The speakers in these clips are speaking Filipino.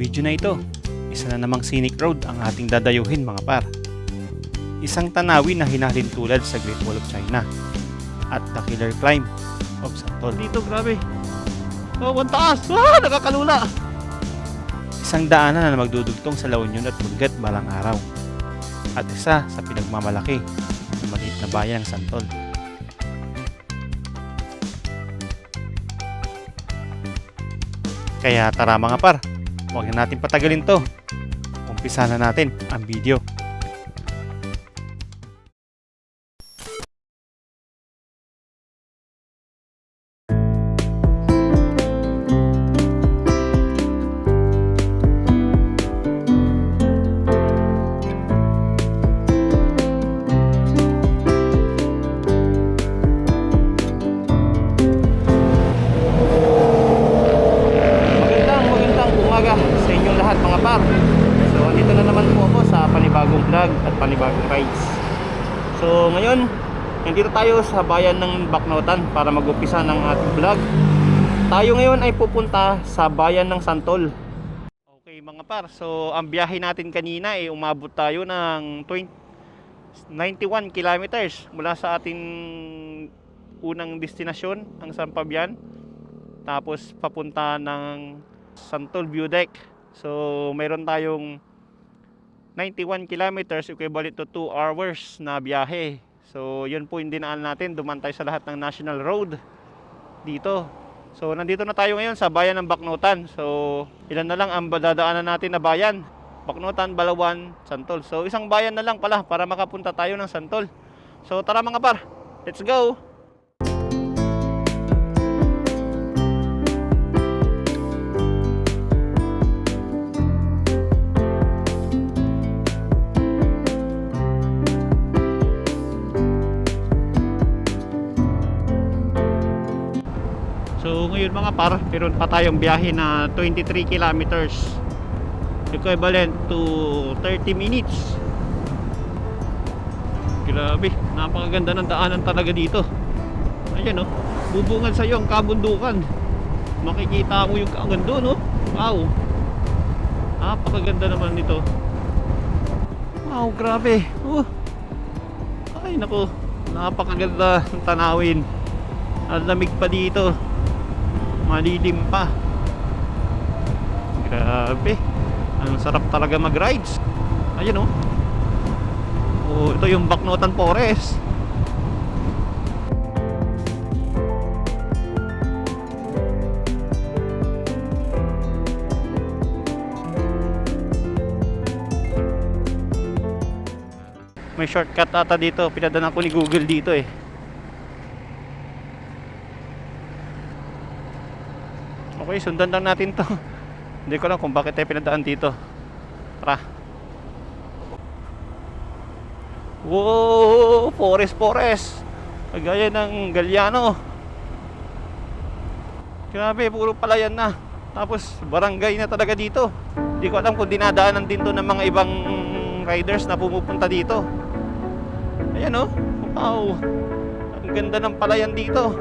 Video na ito, isa na namang scenic road ang ating dadayuhin mga par. Isang tanawin na hinalin tulad sa Great Wall of China at the killer climb of Santol. Dito, grabe. Oh, ang taas! Ah, nakakalula! Isang daanan na magdudugtong sa La Union at Bungat balang araw. At isa sa pinagmamalaki ng maliit na bayan ng Santol. Kaya tara mga par, huwag na natin patagalin to. Umpisa na natin ang video. Vlog at panibagong rides. So, ngayon, nandito tayo sa bayan ng Baknotan para mag-upisa ng ating vlog. Tayo ngayon ay pupunta sa bayan ng Santol. Okay mga par, so ang biyahe natin kanina ay umabot tayo ng 20, 91 kilometers mula sa ating unang destinasyon, ang San Fabian tapos papunta ng Santol View Deck. So, mayroon tayong 91 kilometers equivalent to 2 hours na biyahe. So, yun po yung dinaan natin. Dumantay sa lahat ng National Road dito. So, nandito na tayo ngayon sa bayan ng Baknotan. So, ilan na lang ang dadaanan natin na bayan. Baknotan, Balawan, Santol. So, isang bayan na lang pala para makapunta tayo ng Santol. So, tara mga par. Let's go! Ngayon mga par, meron pa tayong biyahe na 23 kilometers equivalent to 30 minutes. Grabe, napakaganda ng daanan talaga dito. Ayan oh, bubungan sa iyo ang kabundukan. Makikita mo yung kaangan doon oh. Wow. Napakaganda naman nito. Wow, grabe. Oh. Ay nako, napakaganda ng tanawin. Ang lamig pa dito malilim pa. Grabe. Ang sarap talaga mag rides ayun oh. Oh ito yung Baknotan Forest. May shortcut ata dito. Pinadala ko ni Google dito eh Okay, sundan lang natin to. Hindi ko alam kung bakit tayo pinadaan dito. Tara. Wow! Forest, forest! Kagaya ng Galliano. Grabe, puro palayan na. Tapos, barangay na talaga dito. Hindi ko alam kung dinadaanan din to ng mga ibang riders na pumupunta dito. Ayan oh. Wow! Ang ganda ng palayan dito.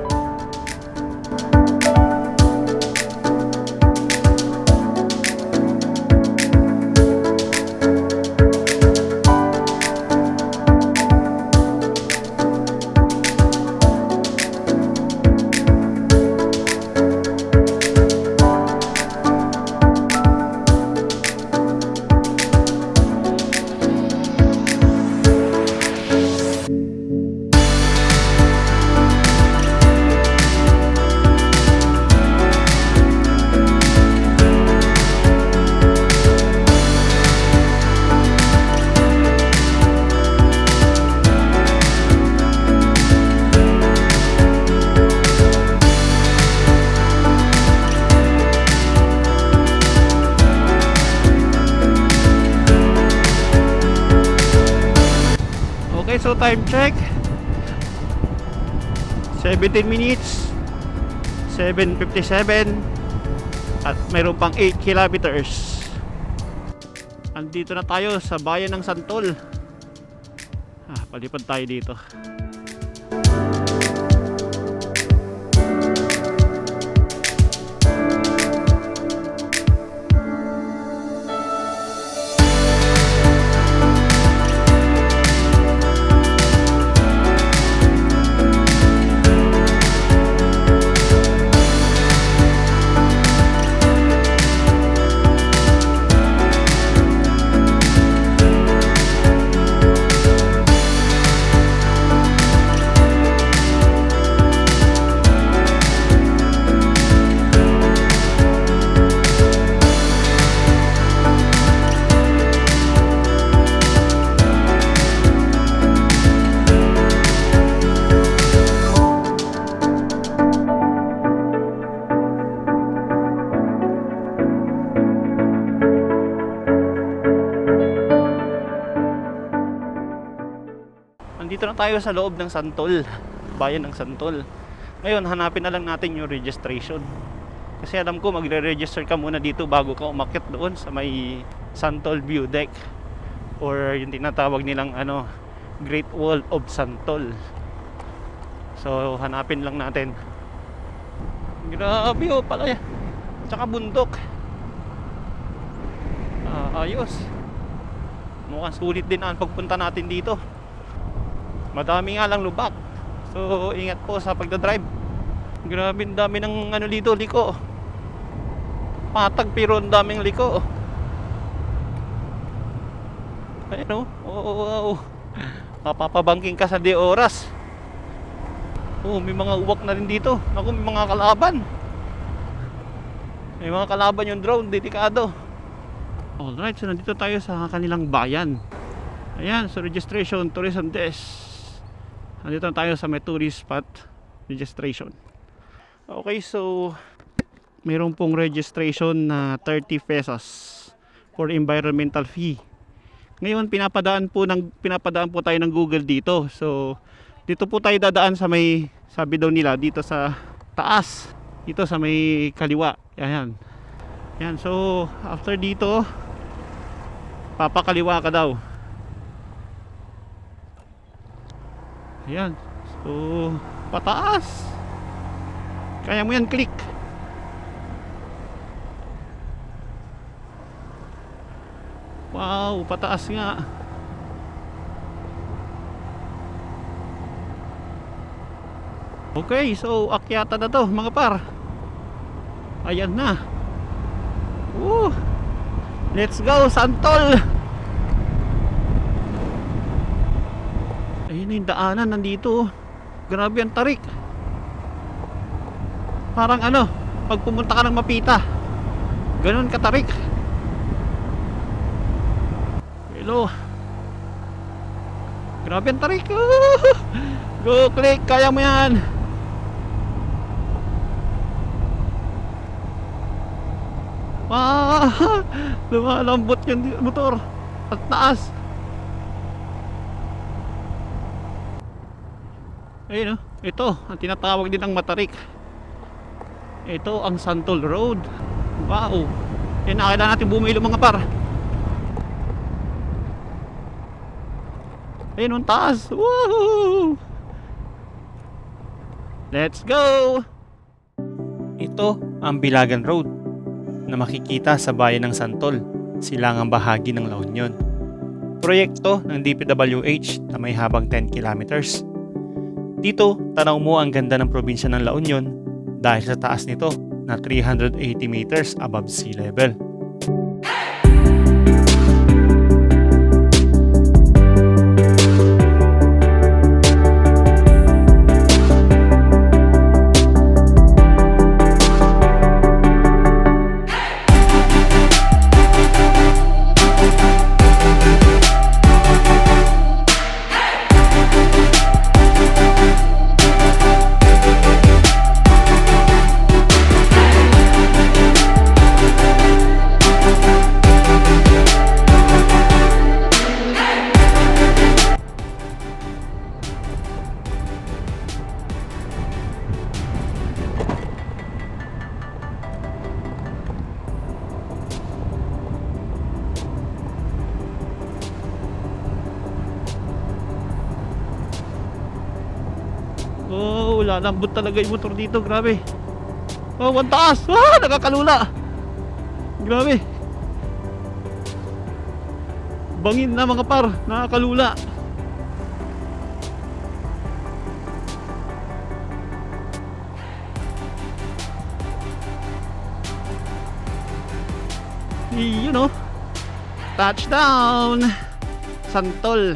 Time check. 17 minutes. 7.57. At mayroon pang 8 kilometers. Andito na tayo sa bayan ng Santol. Ah, palipad tayo dito. Tayo sa loob ng Santol, bayan ng Santol. Ngayon, hanapin na lang natin yung registration. Kasi alam ko, magre-register ka muna dito bago ka umakyat doon sa may Santol View Deck or yung tinatawag nilang ano, Great Wall of Santol. So, hanapin lang natin. Grabe oh, pala. Tsaka bundok. Ah, ayos. Mukhang sulit din ang pagpunta natin dito. Madami nga lang lubak. So, ingat po sa pagdadrive. Grabe, dami ng ano dito, liko. Patag pero ang daming liko. Ayun oh. Oo, wow. Mapapabangking ka sa di oras. Oh, may mga uwak na rin dito. Ako, may mga kalaban. May mga kalaban yung drone, delikado. Alright, so nandito tayo sa kanilang bayan. Ayan, so registration, tourism desk. Nandito na tayo sa may tourist spot registration. Okay, so mayroon pong registration na 30 pesos for environmental fee. Ngayon pinapadaan po ng pinapadaan po tayo ng Google dito. So dito po tayo dadaan sa may sabi daw nila dito sa taas. Dito sa may kaliwa. Ayan. Yan, so after dito papakaliwa ka daw. Ayan. So, pataas. Kaya mo yan click. Wow, pataas nga. Okay, so akyata na to mga par. Ayan na. Woo! Let's go, Santol! Ayun na yung daanan, nandito. Grabe ang tarik. Parang ano, pag pumunta ka ng Mapita. Ganon katarik. Hello. Grabe ang tarik. Go, click. Kaya mo yan. Ah, lumalambot yung motor at taas. Ayun oh, ito ang tinatawag din ng matarik. Ito ang Santol Road. Wow. Yan na kailangan natin bumilo mga par. Ayun ang taas. Woo! Let's go! Ito ang Bilagan Road na makikita sa bayan ng Santol, silangang bahagi ng La Union. Proyekto ng DPWH na may habang 10 kilometers. Dito, tanaw mo ang ganda ng probinsya ng La Union dahil sa taas nito na 380 meters above sea level. Oh, lalambot talaga yung motor dito, grabe. Oh, ang taas! Ah, nakakalula! Grabe. Bangin na mga par, nakakalula. You know, touchdown! Santol.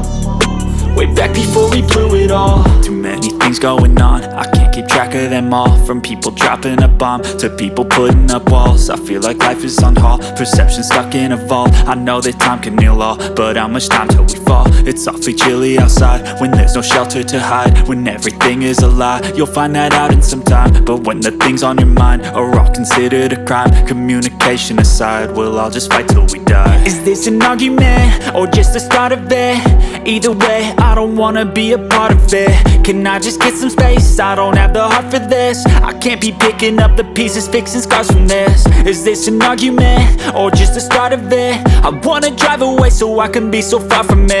Way back before we blew it all. Too many things going on. I can't keep track of them all. From people dropping a bomb To people putting up walls. I feel like life is on hold. Perception stuck in a vault. I know that time can heal all But how much time till we fall? It's awfully chilly outside When there's no shelter to hide When everything is a lie You'll find that out in some time But when the things on your mind Are all considered a crime Communication aside We'll all just fight till we die Is this an argument? Or just the start of it? Either way, I don't wanna be a part of it Can I just get some space? I don't have the heart for this I can't be picking up the pieces, fixing scars from this Is this an argument? Or just the start of it? I wanna drive away so I can be so far from it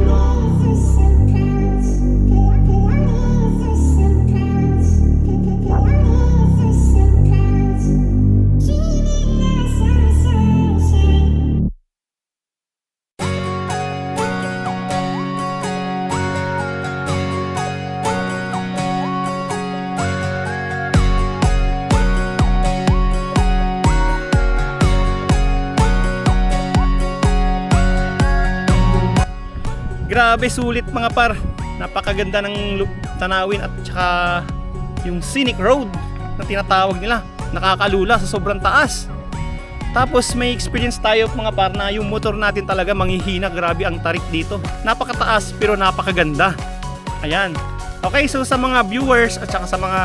Grabe sulit mga par. Napakaganda ng tanawin at saka yung scenic road na tinatawag nila. Nakakalula sa sobrang taas. Tapos may experience tayo mga par na yung motor natin talaga manghihina. Grabe ang tarik dito. Napakataas pero napakaganda. Ayan. Okay, so sa mga viewers at saka sa mga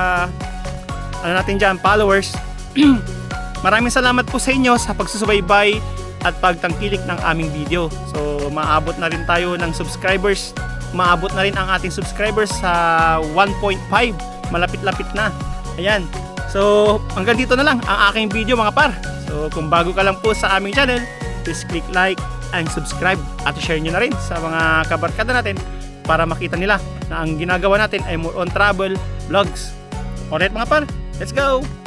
ano natin dyan, followers, maraming salamat po sa inyo sa pagsusubaybay at pagtangkilik ng aming video. So, maabot na rin tayo ng subscribers. Maabot na rin ang ating subscribers sa 1.5. Malapit-lapit na. Ayan. So, hanggang dito na lang ang aking video mga par. So, kung bago ka lang po sa aming channel, please click like and subscribe at share nyo na rin sa mga kabarkada natin para makita nila na ang ginagawa natin ay more on travel vlogs. Alright mga par, let's go!